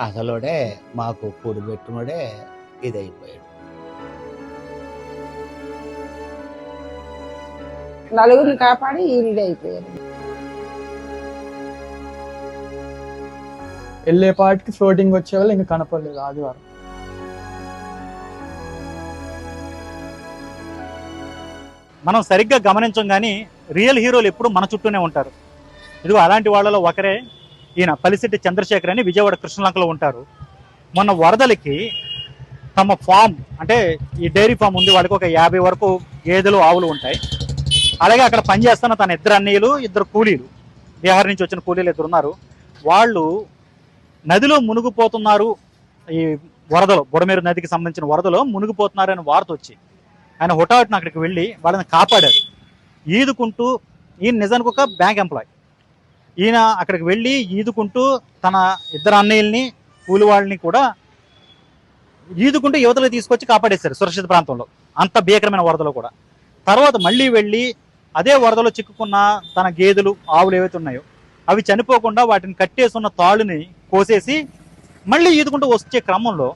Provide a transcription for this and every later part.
అసలుడే మాకు కూడి పెట్టునుడే ఇదైపోయాడు. నలుగురిని కాపాడి ఈయన అయిపోయారు వెళ్ళేపాటికి ఫ్లోటింగ్ వచ్చేవాళ్ళు ఇంకా కనపడలేదు ఆదివారం. మనం సరిగ్గా గమనించం కానీ రియల్ హీరోలు ఎప్పుడు మన చుట్టూనే ఉంటారు. ఇదిగో అలాంటి వాళ్ళలో ఒకరే ఈయన పలిశెట్టి చంద్రశేఖర్ అని విజయవాడ కృష్ణలంకలో ఉంటారు. మొన్న వరదలకి తమ ఫామ్ అంటే ఈ డైరీ ఫామ్ ఉంది వాళ్ళకి ఒక యాభై వరకు గేదెలు ఆవులు ఉంటాయి. అలాగే అక్కడ పనిచేస్తున్న తన ఇద్దరు అన్నయ్యలు ఇద్దరు కూలీలు. బీహార్ నుంచి వచ్చిన కూలీలు ఇద్దరు ఉన్నారు. వాళ్ళు నదిలో మునిగిపోతున్నారు ఈ వరదలో బుడమేరు నదికి సంబంధించిన వరదలో మునిగిపోతున్నారు వార్త వచ్చి ఆయన హుటాహుటిన అక్కడికి వెళ్ళి వాళ్ళని కాపాడారు. ఈదుకుంటూ ఈయన నిజానికి ఒక బ్యాంక్ ఎంప్లాయీ. ఈయన అక్కడికి వెళ్ళి ఈదుకుంటూ తన ఇద్దరు అన్నయ్యల్ని కూలి వాళ్ళని కూడా ఈదుకుంటూ యువతలు తీసుకొచ్చి కాపాడేశారు సురక్షిత ప్రాంతంలో. అంత భీకరమైన వరదలో కూడా. తర్వాత మళ్ళీ వెళ్ళి అదే వరదలో చిక్కుకున్న తన గేదెలు ఆవులు ఏవైతే ఉన్నాయో అవి చనిపోకుండా వాటిని కట్టేసి ఉన్న తాళ్ళుని కోసేసి మళ్ళీ ఈదుకుంటూ వచ్చే క్రమంలో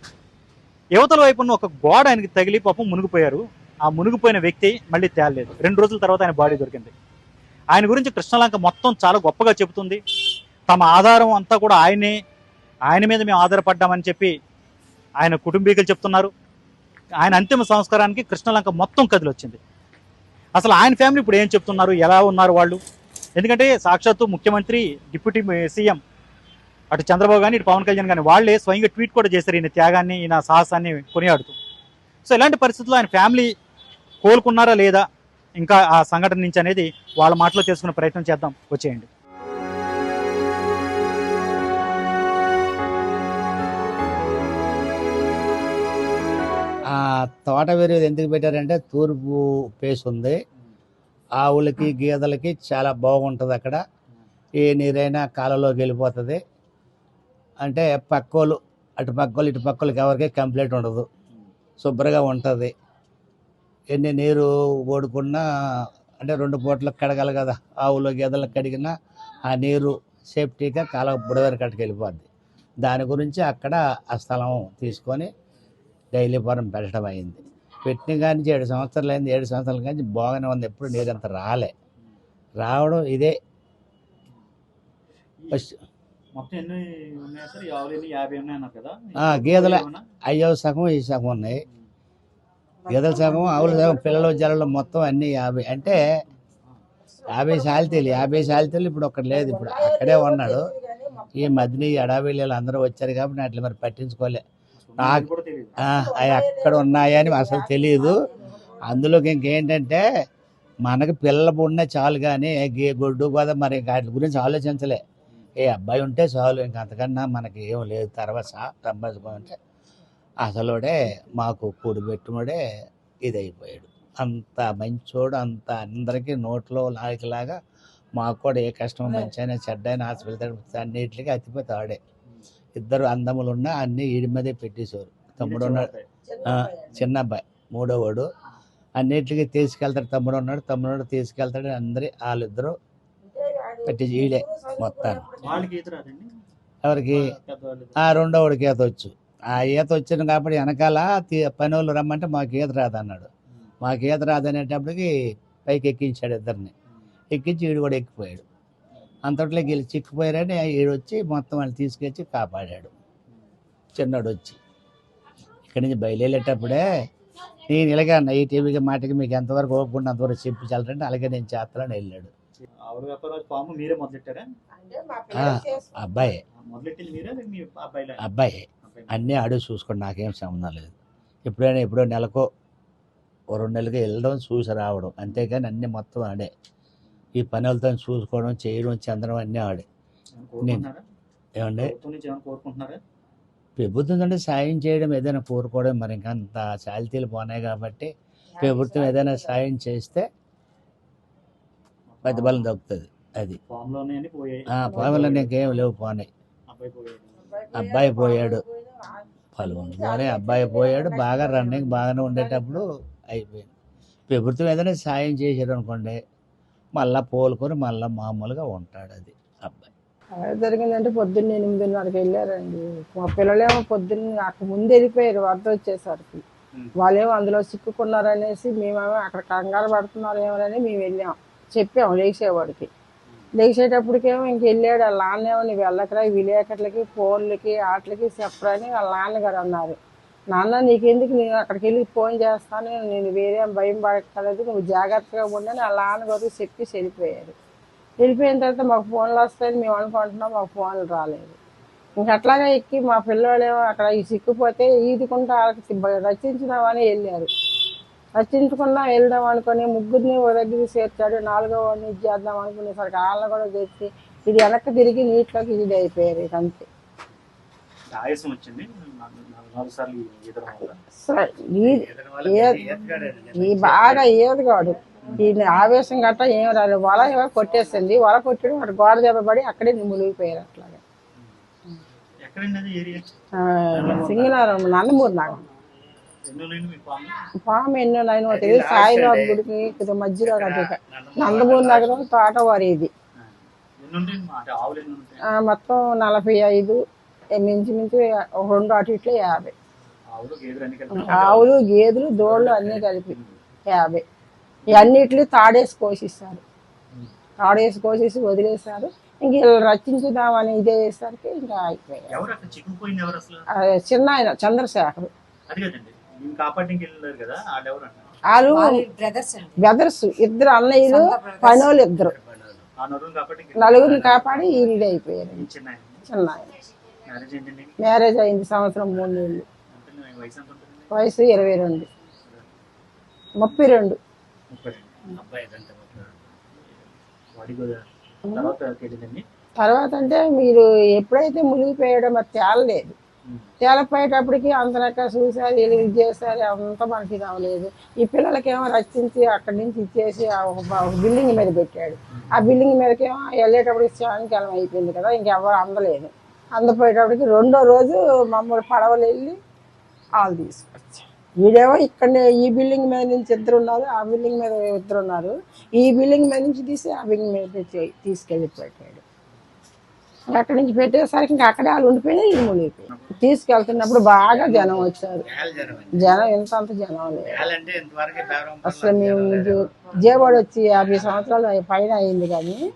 యువతల వైపు ఉన్న ఒక గోడ ఆయనకి తగిలి పాపం మునిగిపోయారు. ఆ మునిగిపోయిన వ్యక్తి మళ్ళీ తేలలేదు. రెండు రోజుల తర్వాత ఆయన బాడీ దొరికింది. ఆయన గురించి కృష్ణలంక మొత్తం చాలా గొప్పగా చెబుతుంది. తమ ఆధారం అంతా కూడా ఆయనే ఆయన మీద మేము ఆధారపడ్డామని చెప్పి ఆయన కుటుంబీకులు చెప్తున్నారు. ఆయన అంతిమ సంస్కారానికి కృష్ణలంక మొత్తం కదిలి వచ్చింది అసలు ఆయన ఫ్యామిలీ ఇప్పుడు ఏం చెప్తున్నారు ఎలా ఉన్నారు వాళ్ళు? ఎందుకంటే సాక్షాత్తు ముఖ్యమంత్రి డిప్యూటీ సీఎం అటు చంద్రబాబు కానీ ఇటు పవన్ కళ్యాణ్ కానీ వాళ్ళే స్వయంగా ట్వీట్ కూడా చేశారు ఈయన త్యాగాన్ని ఈయన సాహసాన్ని కొనియాడుతూ. సో ఇలాంటి పరిస్థితుల్లో ఆయన ఫ్యామిలీ కోలుకున్నారా లేదా? ఇంకా ఆ సంఘటన నుంచి అనేది వాళ్ళ మాటలో తెలుసుకునే ప్రయత్నం చేద్దాం. వచ్చేయండి. ఆ తోట వేరేది ఎందుకు పెట్టారంటే తూర్పు పేస్ ఉంది. ఆవులకి గేదెలకి చాలా బాగుంటుంది అక్కడ. ఏ నీరైనా కాలంలోకి వెళ్ళిపోతుంది. అంటే పక్కోళ్ళు అటు పక్కోలు ఇటు పక్కోళ్ళకి ఎవరికి కంప్లైంట్ ఉండదు. శుభ్రంగా ఉంటుంది. ఎన్ని నీరు ఓడుకున్నా అంటే రెండు పూటలకు కడగాలి కదా ఆవులు గేదెలకు కడిగినా ఆ నీరు సేఫ్టీగా కాల బుడవేరు కట్టుకు వెళ్ళిపోద్ది. దాని గురించి అక్కడ ఆ స్థలం తీసుకొని డైలీ ఫారం పెట్టడం అయింది. పెట్టిన కానీ ఏడు సంవత్సరాలు అయింది. ఏడు సంవత్సరాల కానీ బాగానే ఉంది. ఎప్పుడు నీరు అంత రాలే. రావడం ఇదే. గేదెల. అయ్యో సగం ఈ సగం ఉన్నాయి. గేదెల సగం ఆవుల సగం పిల్లలు జల్లలు మొత్తం అన్ని యాభై. అంటే యాభై సాలితీలు యాభై సాలితీలు ఇప్పుడు ఒక్కటి లేదు. ఇప్పుడు అక్కడే ఉన్నాడు. ఈ మధ్యన ఈ అడవిలు అందరూ వచ్చారు కాబట్టి అట్లా మరి పట్టించుకోలే. నాకు- అవి అక్కడ ఉన్నాయని అసలు తెలియదు అందులోకి ఇంకేంటంటే మనకు పిల్లలు ఉన్న చాలు కానీ గే గొడ్డు గోద మరి వాటి గురించి ఆలోచించలే. ఏ అబ్బాయి ఉంటే చాలు ఇంక అంతకన్నా మనకి ఏం లేదు. తర్వాత సంపాదించుకుంటే అసలుడే మాకు కూడి పెట్టునుడే ఇదైపోయాడు. అంత మంచోడు అంత అందరికీ నోట్లో లాగిలాగా మాకు కూడా ఏ కష్టం మంచైనా చెడ్డైనా హాస్పిటల్ అన్నిటికీ అతిపోతే ఆడే. ఇద్దరు అందములు ఉన్నా అన్ని ఈడి మీదే పెట్టేశారు. తమ్ముడు ఉన్నాడు. చిన్న అబ్బాయి మూడో వాడు అన్నిటికీ తీసుకెళ్తాడు తమ్ముడు ఉన్నాడు తమ్ముడు తీసుకెళ్తాడు. అందరి వాళ్ళిద్దరూ పెట్టి ఈడే మొత్తాన్ని ఎవరికి? ఆ రెండో వాడికి ఈత వచ్చు. ఆ ఈత వచ్చింది కాబట్టి వెనకాల పని వాళ్ళు రమ్మంటే మాకు ఈత రాదన్నాడు. మాకు ఈత రాదనేటప్పటికి పైకి ఎక్కించాడు ఇద్దరిని. ఎక్కించి ఈడు కూడా ఎక్కిపోయాడు. అంతట్లో వీళ్ళు చిక్కిపోయారని ఈడు వచ్చి మొత్తం వాళ్ళు తీసుకొచ్చి కాపాడాడు. చిన్నోడు వచ్చి ఇక్కడి నుంచి బయలుదేరేటప్పుడే నేను ఇలాగే అన్న ఈ టీవీకి మాటకి మీకు ఎంతవరకు ఓపుకుంటే అంతవరకు చెప్పి చల్లంటే అలాగే నేను చేస్తానని వెళ్ళాడు. అబ్బాయి. అబ్బాయి. అన్నీ అడుగు చూసుకోండి నాకేం సంబంధం లేదు. ఎప్పుడైనా ఎప్పుడో నెలకో ఓ రెండు నెలలకి వెళ్ళడం చూసి రావడం అంతేగాని అన్నీ మొత్తం ఆడే. ఈ పనులతో చూసుకోవడం చేయడం చెందడం అన్నీ ఆడే. కోరుకుంటున్నారా? ఏమండి? ప్రభుత్వం అంటే సాయం చేయడం ఏదైనా కోరుకోవడం మరి ఇంకా అంత శాలితీలు పోనాయి కాబట్టి ప్రభుత్వం ఏదైనా సాయం చేస్తే ప్రతిఫలం దొరుకుతుంది అది. ఫామ్లోనే అని పోయాయి. ఆ పొలంలో ఇంకేం లేవు పోనాయి. అబ్బాయి పోయాడు. పలువురు. అబ్బాయి పోయాడు బాగా రన్నింగ్ బాగానే ఉండేటప్పుడు అయిపోయింది. ప్రభుత్వం ఏదైనా సాయం చేశారు అనుకోండి మళ్ళా పోలుకొని మళ్ళీ మామూలుగా ఉంటాడు అది అబ్బాయి. జరిగిందంటే పొద్దున్న ఎనిమిదిన్నరకి వెళ్ళారండి. మా పిల్లలేమో పొద్దున్న అక్కడ ముందు వెళ్ళిపోయారు వరద వచ్చేసరికి. వాళ్ళేమో అందులో చిక్కుకున్నారనేసి మేమేమో అక్కడ కంగారు పడుతున్నారు ఏమోనని మేము వెళ్ళాం. చెప్పాం లేచేవాడికి. లేచేటప్పటికేమో ఇంక వెళ్ళాడు. వాళ్ళ నాన్నేమో నువ్వు వెళ్ళకరా విలేకట్లకి ఫోన్లకి వాటికి చెప్పరని వాళ్ళ నాన్నగారు అన్నారు. నాన్న నీకెందుకు? నేను అక్కడికి వెళ్ళి ఫోన్ చేస్తాను. నేను వేరే భయం పడకలేదు నువ్వు జాగ్రత్తగా ఉండని వాళ్ళ నాన్నగారు చెప్పి వెళ్ళిపోయారు. వెళ్ళిపోయిన తర్వాత మాకు ఫోన్లు వస్తాయని మేము అనుకుంటున్నాం. మాకు ఫోన్లు రాలేదు. ఇంక అట్లాగే ఎక్కి మా పిల్లలేమో అక్కడ ఈ సిక్కుపోతే ఈదుకుంటా వాళ్ళకి రచించినామని వెళ్ళారు. రచించకుండా వెళ్దాం అనుకుని ముగ్గురిని ఓ దగ్గరికి చేర్చాడు. నాలుగో వాడిని ఇది చేద్దాం అనుకునేసరికి వాళ్ళని కూడా తెచ్చి ఇది వెనక్కి తిరిగి నీటిలోకి ఇది అయిపోయారు ఇక అంతే ఆయాసం వచ్చింది? ఈ- బాగా ఏదిగాడు ఈ ఆవేశం గట్ట ఏం రాలేదు. వల ఏమో కొట్టేసింది. వల కొట్టడం అక్కడ గోడ దెబ్బ పడి అక్కడే మునిగిపోయారు అట్లాగా. సింగనారం నందమూరి నాగం. పాము ఎన్నో నైన్ తెలియదు సాయిబాబు గుడికి కొద్దిగా మధ్యలో కట్ట నందమూరి నగరం తోటవారి ఇది మొత్తం నలభై ఐదు మించి మించి రెండు అటు ఇట్లా యాభై. ఆవులు గేదెలు దోళ్ళు అన్నీ కలిపి యాభై. ఇవన్నిటిని తాడేసి కోసిస్తారు. తాడేసి కోసేసి వదిలేస్తారు. ఇంక వీళ్ళు రచించుదామని ఇదే చేసరికి ఇంకా అయిపోయాయి చిన్న ఆయన చంద్రశేఖర్. కదా వాళ్ళు బ్రదర్స్ ఇద్దరు అన్నయ్యలు పనోళ్ళు ఇద్దరు. నలుగురిని కాపాడి ఈయన అయిపోయారు. ఈ చిన్న మ్యారేజ్ అయింది సంవత్సరం మూడు నెలలు. వయసు ఇరవై రెండు. ముప్పై రెండు. తర్వాత అంటే మీరు ఎప్పుడైతే మునిగిపోయాడో మరి తేలలేదు. తేలపోయేటప్పటికి అంతనక్క చూసారు వీళ్ళు ఇది చేశారు అంత మనకి కావలేదు. ఈ పిల్లలకేమో రచించి అక్కడి నుంచి ఇచ్చేసి ఒక బిల్డింగ్ మీద పెట్టాడు. ఆ బిల్డింగ్ మీదకేమో వెళ్ళేటప్పటికి సాయంకాలం అయిపోయింది కదా ఇంకెవరు అందలేదు. అందపోయేటప్పటికి రెండో రోజు మమ్మల్ని పడవలు వెళ్ళి వాళ్ళు తీసుకొచ్చారు. వీడేమో ఇక్కడనే ఈ బిల్డింగ్ మీద నుంచి ఇద్దరు ఉన్నారు ఆ బిల్డింగ్ మీద ఇద్దరు ఉన్నారు. ఈ బిల్డింగ్ మీద నుంచి తీసి ఆ బిల్డింగ్ మీద తీసుకెళ్ళి పెట్టాడు అక్కడి నుంచి పెట్టేసరికి ఇంకా అక్కడే వాళ్ళు ఉండిపోయినా ఇది మునిగిపోయి తీసుకెళ్తున్నప్పుడు బాగా జనం వచ్చారు. జనం ఎంత అంత జనం లేదు. అసలు మేము జే- జేవాడు వచ్చి యాభై సంవత్సరాలు పైన అయింది కానీ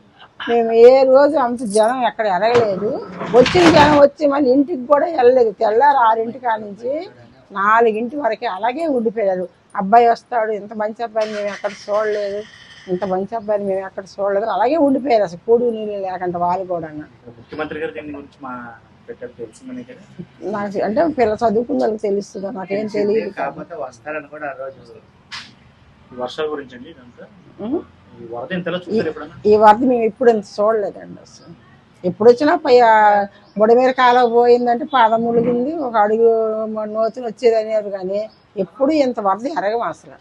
మేము ఏ రోజు అంత జనం ఎక్కడ ఎరగలేదు. వచ్చిన జనం వచ్చి మళ్ళీ ఇంటికి కూడా వెళ్ళలేదు. తెల్లారు ఆరింటి కాడ నుంచి నాలుగింటి వరకే అలాగే ఉండిపోయారు. అబ్బాయి వస్తాడు ఇంత మంచి అబ్బాయిని మేము ఎక్కడ చూడలేదు. ఇంత మంచి అబ్బాయిని మేము ఎక్కడ చూడలేదు. అలాగే ఉండిపోయారు అసలు కూడు నీళ్ళు లేకుండా వాళ్ళు కూడా ముఖ్యమంత్రి గారు దీని గురించి మా పెట్టారు తెలిసిందని కదా నాకు అంటే పిల్ల చదువుకున్న వాళ్ళకి తెలుస్తుంది? నాకేం తెలియదు కాకపోతే వస్తారని కూడా ఆ రోజు ఈ వర్షాల గురించి అండి ఇదంతా. ఉం? ఈ వరద మేము ఎప్పుడు ఇంత చూడలేదండి అసలు. ఎప్పుడు వచ్చినా పై బుడమేర కాలం పోయిందంటే పాదం ములిగింది ఒక అడుగు నోతులు వచ్చేది అనేవారు కానీ ఎప్పుడు ఇంత వరద ఎరగం అసలు.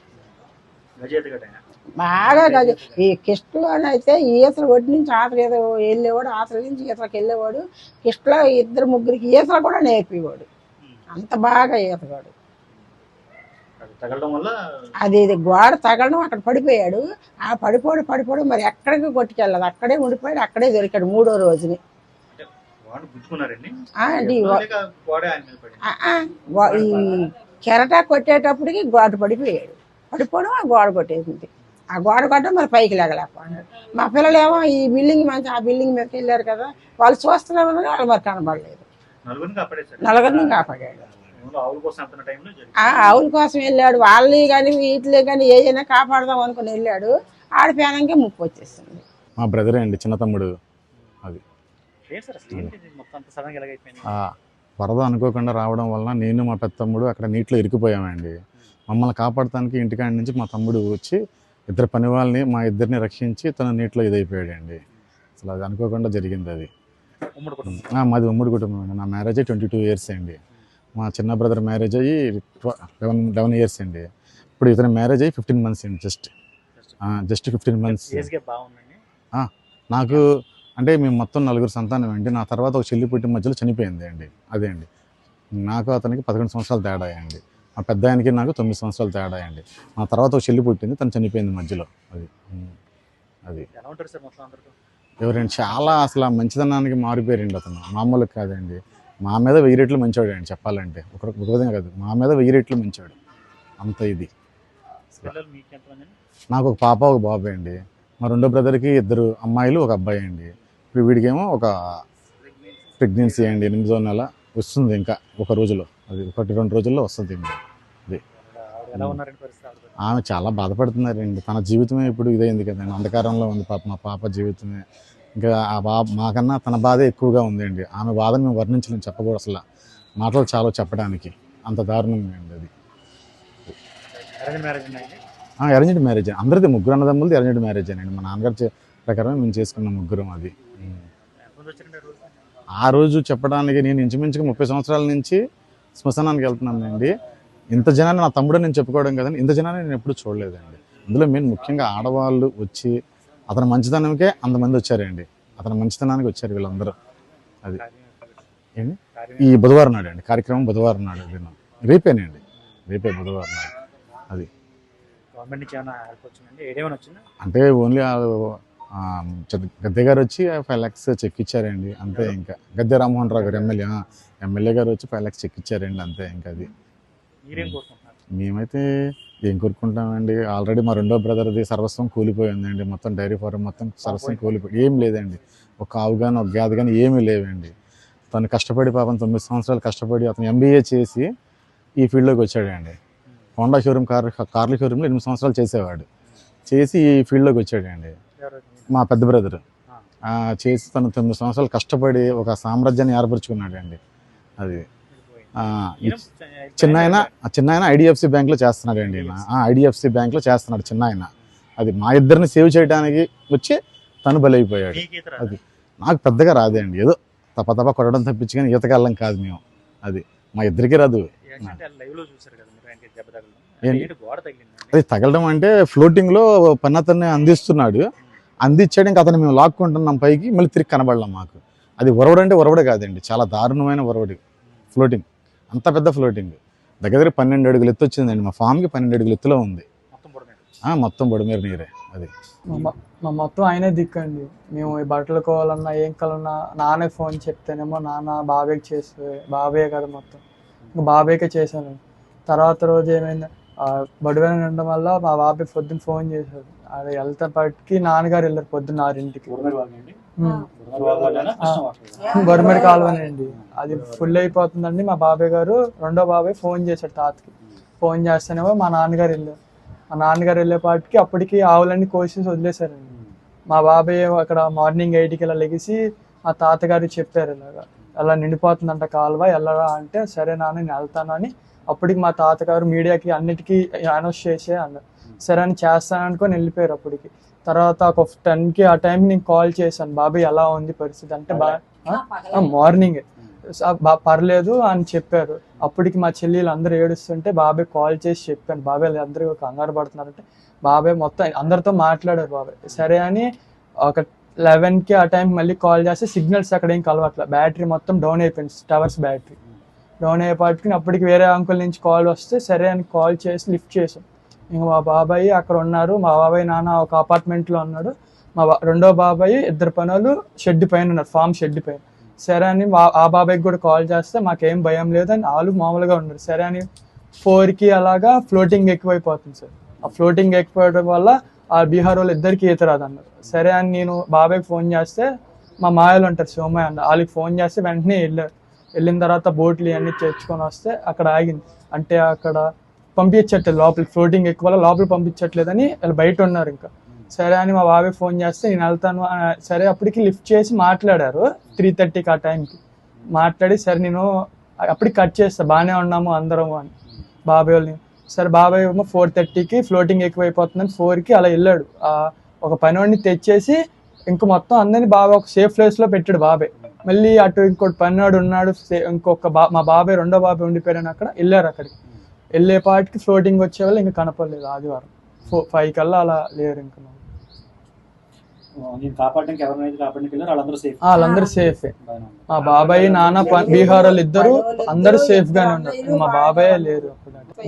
బాగా గజ ఈ కిష్టలో అయితే ఈతలు ఒడ్డు నుంచి ఆతలు ఏదో వెళ్ళేవాడు ఆతల నుంచి ఈతలకు వెళ్ళేవాడు. కిష్టలో ఇద్దరు ముగ్గురికి ఈతలు కూడా నేర్పేవాడు. అంత బాగా ఈతగాడు. అది తగలడం వల్ల అది ఇది గోడ తగలడం అక్కడ పడిపోయాడు. ఆ పడిపోడు పడిపోడు మరి ఎక్కడికి కొట్టుకెళ్ళదు. అక్కడే ఉండిపోయాడు అక్కడే దొరికాడు మూడో రోజుని. ఈ కెరటా కొట్టేటప్పటికి గోడ పడిపోయాడు. పడిపోవడం ఆ గోడ కొట్టేసింది. ఆ గోడ కొట్టడం మరి పైకి లేగలేకపోయాడు మా పిల్లలేమో ఈ బిల్డింగ్ మంచి ఆ బిల్డింగ్ మీదకి వెళ్ళారు కదా వాళ్ళు చూస్తున్నారు వాళ్ళు మరి కనబడలేదు. నలుగురిని కాపాడాడు ఆవుల కోసం అంటున్న టైంలో జరిగింది? ఆ ఆవుల కోసం వెళ్ళాడు. వాళ్ళని కానీ వీటిని కానీ ఏదైనా కాపాడదాం అనుకుని వెళ్ళాడు. ఆడిపోయానంకే ముప్పు వచ్చేసింది. మా బ్రదరే అండి చిన్న తమ్ముడు అది. వరద అనుకోకుండా రావడం వలన నేను మా పెద్ద తమ్ముడు అక్కడ నీటిలో ఇరికిపోయామండి. మమ్మల్ని కాపాడటానికి ఇంటికాడి నుంచి మా తమ్ముడు వచ్చి ఇద్దరు పని వాళ్ళని మా ఇద్దరిని రక్షించి తన నీటిలో ఇదైపోయాడండి. అసలు అది అనుకోకుండా జరిగింది అది. ఉమ్మడి కుటుంబం. ఆ, మాది ఉమ్మడి కుటుంబం అండి. నా మ్యారేజ్ ట్వంటీ టూ ఇయర్స్ అండి. మా చిన్న బ్రదర్ మ్యారేజ్ అయ్యి లెవెన్ లెవెన్ ఇయర్స్ అండి. ఇప్పుడు ఇతని మ్యారేజ్ అయ్యి ఫిఫ్టీన్ మంత్స్ అండి జస్ట్ జస్ట్ ఫిఫ్టీన్ మంత్స్ నాకు అంటే మేము మొత్తం నలుగురు సంతానం అండి. నా తర్వాత ఒక చెల్లి పుట్టి మధ్యలో చనిపోయింది అండి. అదే అండి. నాకు అతనికి పదకొండు సంవత్సరాలు తేడా అండి మా పెద్ద ఆయనకి నాకు తొమ్మిది సంవత్సరాలు తేడా అండి. నా తర్వాత ఒక చెల్లి పుట్టింది తను చనిపోయింది మధ్యలో. అది. అది. ఎవరండి? చాలా అసలు ఆ మంచితనానికి మారిపోయారండి అతను. మామూలుగా కాదండి. మా మీద వెయ్యి రెట్లు మంచివాడు అండి చెప్పాలంటే. ఒక ఒక విధంగా కాదు మా మీద వెయ్యి రెట్లు మంచివాడు అంత ఇది? నాకు ఒక పాప ఒక బాబాయ్ అండి. మా రెండో బ్రదర్కి ఇద్దరు అమ్మాయిలు ఒక అబ్బాయి అండి. ఇప్పుడు వీడికేమో ఒక ప్రెగ్నెన్సీ అండి ఎనిమిదో నెల వస్తుంది ఇంకా ఒక రోజులో. అది ఒకటి రెండు రోజుల్లో వస్తుంది పరిస్థితి ఆవిడ? ఆమె చాలా బాధపడుతున్నారండి. తన జీవితమే ఇప్పుడు ఇదైంది కదండి అంధకారంలో ఉంది పాప మా పాప జీవితమే. ఇంకా ఆ బాబ మాకన్నా తన బాధే ఎక్కువగా ఉందండి. ఆమె బాధను మేము వర్ణించలేము చెప్పకూడదు అసలు. మాటలు చాలా చెప్పడానికి. అంత దారుణంగా అండి అది? Arranged marriage. అందరిది ముగ్గురు అన్నదమ్ములది అరేంజ్డ్ మ్యారేజ్ అండి. మా నాన్నగారు ప్రకారం మేము చేసుకున్న ముగ్గురం అది. ఆ రోజు చెప్పడానికి నేను ఇంచుమించుగా ముప్పై సంవత్సరాల నుంచి శ్మశానానికి వెళ్తున్నానండి ఇంత జనాన్ని నా తమ్ముడు నేను చెప్పుకోవడం కదండి. ఇంత జనాన్ని నేను ఎప్పుడు చూడలేదండి. అందులో మేము ముఖ్యంగా ఆడవాళ్ళు వచ్చి అతని మంచితనంకే అంతమంది వచ్చారండి. అతని మంచితనానికి వచ్చారు వీళ్ళందరూ. అది. ఏంటి? ఈ బుధవారం నాడు అండి. కార్యక్రమం బుధవారం నాడు దినం రేపేనండి. రేపే బుధవారం నాడు. అది. అంటే ఓన్లీ గద్దె గారు వచ్చి ఫైవ్ ల్యాక్స్ చెక్ ఇచ్చారండి అంతే ఇంకా. గద్దె రామ్మోహన్ రావు గారు ఎమ్మెల్యే ఎమ్మెల్యే గారు వచ్చి ఫైవ్ ల్యాక్స్ చెక్ ఇచ్చారండి అంతే ఇంకా అది. మేమైతే ఏం కోరుకుంటామండి ఆల్రెడీ మా రెండో బ్రదర్ది సర్వస్వం కూలిపోయిందండి మొత్తం డైరీ ఫారం మొత్తం సర్వస్వం కూలిపోయి. ఏం లేదండి. ఒక ఆవు కానీ ఒక గేదె కానీ ఏమీ లేవండి. తను కష్టపడి పాపం తొమ్మిది సంవత్సరాలు కష్టపడి అతను ఎంబీఏ చేసి ఈ ఫీల్డ్లోకి వచ్చాడండి. హోండా షోరూమ్ కార్ కార్ల షోరూంలో ఎనిమిది సంవత్సరాలు చేసేవాడు. చేసి ఈ ఫీల్డ్లోకి వచ్చాడండి? మా పెద్ద బ్రదర్. ఆ. చేసి తను తొమ్మిది సంవత్సరాలు కష్టపడి ఒక సామ్రాజ్యాన్ని ఏర్పరచుకున్నాడండి. అది. ఆ, ఈ ఈయన చిన్న ఆయన చిన్న ఆయన ఐడిఎఫ్సి బ్యాంక్లో చేస్తున్నాడు అండి ఐడిఎఫ్సి బ్యాంక్లో చేస్తున్నాడు చిన్న ఆయన అది మా ఇద్దరిని సేవ్ చేయడానికి వచ్చి తను బలైపోయాడు? అది. నాకు పెద్దగా రాదే అండి ఏదో తప్ప తప్ప కొట్టడం తప్పించి కానీ ఈతకాలం కాదు మేము. అది. మా ఇద్దరికి రాదు. అది తగలడం అంటే ఫ్లోటింగ్లో పని అతన్ని అందిస్తున్నాడు. అందించాడు. ఇంకా అతను మేము లాక్కుంటున్నాం. పైకి మళ్ళీ తిరిగి కనబడలేం మాకు. అది ఒరవడు అంటే ఒరవడే కాదండి. చాలా దారుణమైన ఒరవడి. ఫ్లోటింగ్. అంత పెద్ద ఫ్లోటింగ్. దగ్గర దగ్గర పన్నెండు అడుగులు ఎత్తు వచ్చిందండి. మా ఫామ్కి పన్నెండు అడుగులు ఎత్తులో ఉంది. మొత్తం పొడమేడు ఆ, మొత్తం బొడమేరు నీరే అది. మా మొత్తం ఆయనే దిక్కండి. మేము ఈ బట్టలు కోవాలన్నా ఏం కావాలన్నా నాన్నకి ఫోన్ చెప్తేనేమో నాన్న బాబాయ్కి చేస్తే బాబాయ్ కదా మొత్తం. ఇంకా బాబాయ్కే చేశాను. తర్వాత రోజు ఏమైంది బడివైన ఉండడం వల్ల మా బాబాయ్ పొద్దున్న ఫోన్ చేశాడు. అది వెళ్తేపటికి నాన్నగారు వెళ్ళారు పొద్దున్న ఆరింటికి. గవర్నమెంట్ కాలువనండి అది ఫుల్ అయిపోతుందండి. మా బాబాయ్ గారు రెండో బాబాయ్ ఫోన్ చేశాడు తాతకి. ఫోన్ చేస్తేనేమో మా నాన్నగారు వెళ్ళారు. మా నాన్నగారు వెళ్ళేపాటికి అప్పటికి ఆవులన్నీ కోసేసి వదిలేశారండి. మా. బాబాయ్ అక్కడ మార్నింగ్ ఎయిట్కి ఇలా లెగిసి మా తాతగారికి చెప్పారు ఇలాగా అలా నిండిపోతుందంట కాలువ వెళ్ళరా అంటే సరే నాన్న నేను వెళ్తాను అని అప్పటికి మా తాతగారు మీడియాకి అన్నిటికీ అనౌన్స్ చేసే అన్నారు. సరే అని చేస్తాను అనుకొని వెళ్ళిపోయారు అప్పటికి. తర్వాత ఒక టెన్కి ఆ టైం నేను కాల్ చేశాను బాబాయ్ ఎలా ఉంది పరిస్థితి? అంటే బా మార్నింగ్ పర్లేదు అని చెప్పారు. అప్పటికి మా చెల్లెలు అందరూ ఏడుస్తుంటే బాబాయ్ కాల్ చేసి చెప్పాను. బాబాయ్ అందరూ కంగారు పడుతున్నారంటే బాబాయ్ మొత్తం అందరితో మాట్లాడారు బాబాయ్ సరే అని ఒక లెవెన్కి ఆ టైం మళ్ళీ కాల్ చేస్తే సిగ్నల్స్ అక్కడ ఏం కలవట్లే. బ్యాటరీ మొత్తం డౌన్ అయిపోయింది టవర్స్ బ్యాటరీ డౌన్ అయ్యేపాటికి అప్పటికి వేరే అంకుల్ నుంచి కాల్ వస్తే సరే అని కాల్ చేసి లిఫ్ట్ చేసాం ఇంకా మా బాబాయ్ అక్కడ ఉన్నారు. మా బాబాయ్ నాన్న ఒక అపార్ట్మెంట్లో ఉన్నాడు. మా రెండో బాబాయ్ ఇద్దరు పనులు షెడ్ పైన ఉన్నారు. ఫామ్ షెడ్ పైన. సరే అని ఆ బాబాయ్కి కూడా కాల్ చేస్తే మాకేం భయం లేదని వాళ్ళు మామూలుగా ఉన్నారు. సరే అని ఫోర్కి అలాగా ఫ్లోటింగ్ ఎక్కువైపోతుంది సార్. ఆ ఫ్లోటింగ్ ఎక్కువడం వల్ల ఆ బీహార్ వాళ్ళు ఇద్దరికి ఈత రాదన్నారు. సరే అని నేను బాబాయ్కి ఫోన్ చేస్తే మా మాయలు ఉంటారు సోమయ్య అన్న వాళ్ళకి ఫోన్ చేస్తే వెంటనే వెళ్ళారు. వెళ్ళిన తర్వాత బోట్లు ఇవన్నీ తెచ్చుకొని వస్తే అక్కడ ఆగింది. అంటే అక్కడ పంపించట్లేదు. లోపలికి ఫ్లోటింగ్ ఎక్కువ లోపల లోపలికి పంపించట్లేదని వాళ్ళు బయట ఉన్నారు ఇంకా. సరే అని మా బాబాయ్ ఫోన్ చేస్తే నేను వెళ్తాను సరే అప్పటికి లిఫ్ట్ చేసి మాట్లాడారు త్రీ థర్టీకి ఆ టైంకి మాట్లాడి సరే నేను అప్పటికి కట్ చేస్తా బాగానే ఉన్నాము అందరం అని. బాబాయ్ వాళ్ళని సరే బాబాయ్ ఏమో ఫోర్ థర్టీకి ఫ్లోటింగ్ ఎక్కువైపోతుందని ఫోర్కి అలా వెళ్ళాడు. ఆ, ఒక పనివాడిని తెచ్చేసి ఇంక మొత్తం అందరినీ బాబాయ్ ఒక సేఫ్ ప్లేస్లో పెట్టాడు బాబాయ్. మళ్ళీ అటు ఇంకోటి పనివాడు ఉన్నాడు ఇంకొక బా మా బాబాయ్ రెండో బాబాయ్ ఉండిపోయాను అక్కడ వెళ్ళారు అక్కడికి. వెళ్ళేపాటికి ఫ్లోటింగ్ వచ్చే వాళ్ళు ఇంకా కనపడలేదు ఆదివారం. ఫో ఫైవ్ కల్లా అలా లేరు ఇంకా వాళ్ళందరూ సేఫ్ మా బాబాయ్ నాన్న బీహార్ వాళ్ళు ఇద్దరు అందరూ సేఫ్ గానే ఉన్నారు. మా బాబాయ్ లేరు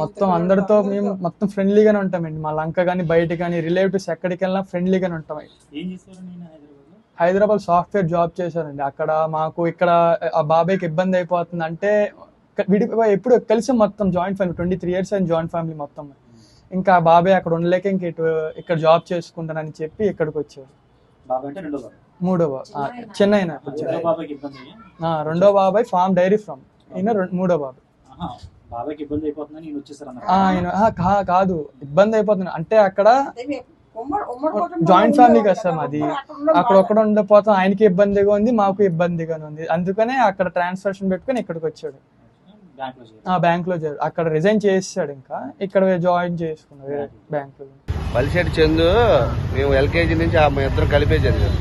మొత్తం అందరితో మేము మొత్తం ఫ్రెండ్లీగానే ఉంటామండి మా లంక కానీ బయట కానీ రిలేటివ్స్ ఎక్కడికి వెళ్ళినా ఫ్రెండ్లీగానే ఉంటాం ఏం చేశారు నేను హైదరాబాద్లో హైదరాబాద్ సాఫ్ట్వేర్ జాబ్ చేశారండి. అక్కడ మాకు ఇక్కడ ఆ బాబాయ్కి ఇబ్బంది అయిపోతుంది అంటే విడిపోయి ఎప్పుడు కలిసి మొత్తం joint family twenty three years అయిన జాయింట్ ఫ్యామిలీ మొత్తం. ఇంకా బాబాయ్ అక్కడ ఉండలేక ఇంక ఇటు ఇక్కడ జాబ్ చేసుకుంటానని చెప్పి ఇక్కడికి బాబాయ్ మూడో బా- ఆ, చెన్నై రెండో బాబాయ్ ఫార్మ్ డైరీ ఫ్రమ్. ఈయన మూడో బాబాయ్. కాదు. ఇబ్బంది అయిపోతుంది. అంటే అక్కడ ఉమ్మడి- ఉమ్మడి కుటుంబం జాయింట్ ఫ్యామిలీ కదా, సార్ మాది ఉండడం అక్కడ ఒక్కడ ఉండిపోతాం ఆయనకి ఇబ్బందిగా ఉంది మాకు ఇబ్బందిగా ఉంది. అందుకనే అక్కడ ట్రాన్స్ఫర్షన్ పెట్టుకొని ఇక్కడికి వచ్చాడు. బ్యాంక్లో చేయాలి. ఆ బ్యాంక్లో చేరాడు. అక్కడ రిజైన్ చేసాడు ఇంకా. ఇక్కడ జాయిన్ చేసుకున్నాడు వేరే బ్యాంక్లో పలిశెట్టి చందు మేము ఎల్కేజీ నుంచి ఆ మేము ఇద్దరం కలిపే చదివాం.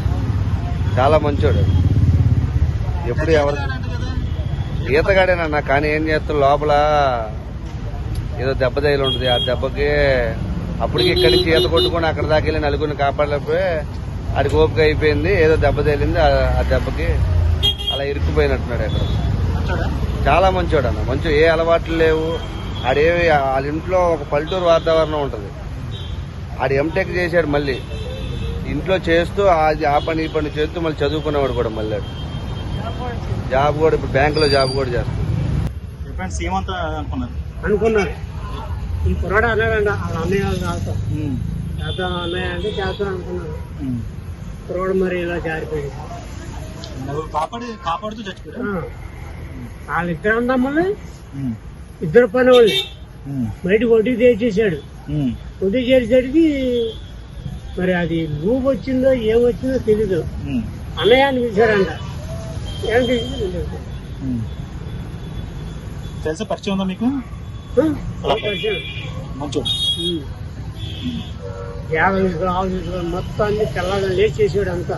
చాలా మంచోడు. ఎప్పుడు ఎవరు ఈతగాడేనన్నా కానీ ఏం చేస్తాడు లోపల? ఏదో దెబ్బ తగిలి ఉంటుంది. ఆ దెబ్బకి అప్పటికి ఇక్కడి నుంచి ఈత కొట్టుకొని అక్కడ దాకా వెళ్ళి నలుగురిని కాపాడలేకపోయి ఆడికి ఓపిక అయిపోయింది. ఏదో దెబ్బ తగిలింది. ఆ- ఆ దెబ్బకి అలా ఇరుక్కుపోయినట్టున్నాడు అక్కడ. చాలా మంచోడు అన్న మంచి ఏ అలవాట్లు లేవు. ఆడేవి వాళ్ళ ఇంట్లో ఒక పల్లెటూరు వాతావరణం ఉంటుంది. ఆడు ఎంటెక్ చేశాడు మళ్ళీ. ఇంట్లో చేస్తూ అది ఆ పని ఈ పని చేస్తూ మళ్ళీ చదువుకునేవాడు కూడా మళ్ళీ. జాబ్ కూడా ఇప్పుడు బ్యాంకులో జాబ్ కూడా చేస్తాడు. అనుకున్నారు? ఈ కుర్రాడు అన్నాడంట వాళ్ళ అన్నయ్య వాళ్ళు రాస్తాం. చేద్దాం అన్నయ్య అంటే చేద్దాం అనుకున్నారు కుర్రాడు మరి ఇలా జారిపోయింది కాపాడి కాపాడుతూ చచ్చిపోయారు ఆ. వాళ్ళిద్దరు అందమ్మల్ని ఇద్దరు పని వాళ్ళు బయటకు వడ్డీ తెచ్చేసాడు వడ్డీ చేసేసరికి మరి అది భూమి వచ్చిందో ఏమొచ్చిందో తెలీదు. అన్నయ్య అని పిలిచాడంట ఏంటి తెలుసా పరిచయం ఉందా మీకు? ఉమ్. యాభై తీసుకుని ఆవు తీసుకుని మొత్తం అన్ని తెల్లగా లేచి చేసాడు అంతా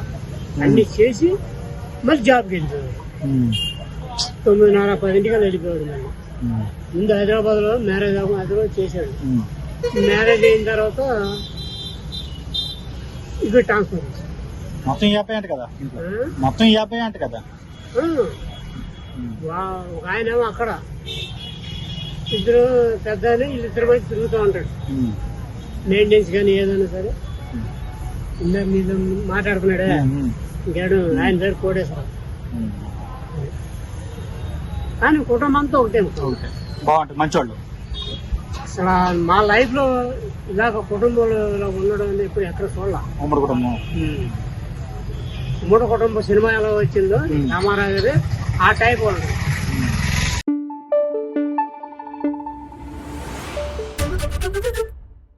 అన్ని చేసి మళ్ళీ జాబ్కి వెళ్ళిపోయాడు తొమ్మిదిన్నర పదింటికి వెళ్ళిపోయాడు మళ్ళీ. ముందు హైదరాబాద్లో మ్యారేజ్ హైదరాబాద్ చేశాడు. మ్యారేజ్ అయిన తర్వాత ఇక్కడ ట్రాన్స్ఫర్. మొత్తం యాభై అంట కదా? మొత్తం యాభై అంట కదా? ఒక ఆయన అక్కడ. ఇద్దరు పెద్ద వీళ్ళిద్దరు మధ్య తిరుగుతూ ఉంటాడు. మెయింటెనెన్స్ కానీ ఏదైనా సరే. ఇందాక మీద మాట్లాడుకున్నాడే. ఇంకేడు ఆయన పేరు కోడేశ్వరం కానీ కుటుంబం అంతా ఒకటే ఓకే. బాగుంటుంది. మంచోళ్ళు. అసలు మా లైఫ్లో ఇలాగ కుటుంబంలో ఉండడం అనేది ఇప్పుడు ఎక్కడ చూడాల. ఉమ్మడి కుటుంబం. ఉమ్మడి కుటుంబం సినిమా ఎలా వచ్చిందో రామారావు గారి ఆ టైప్ వాళ్ళు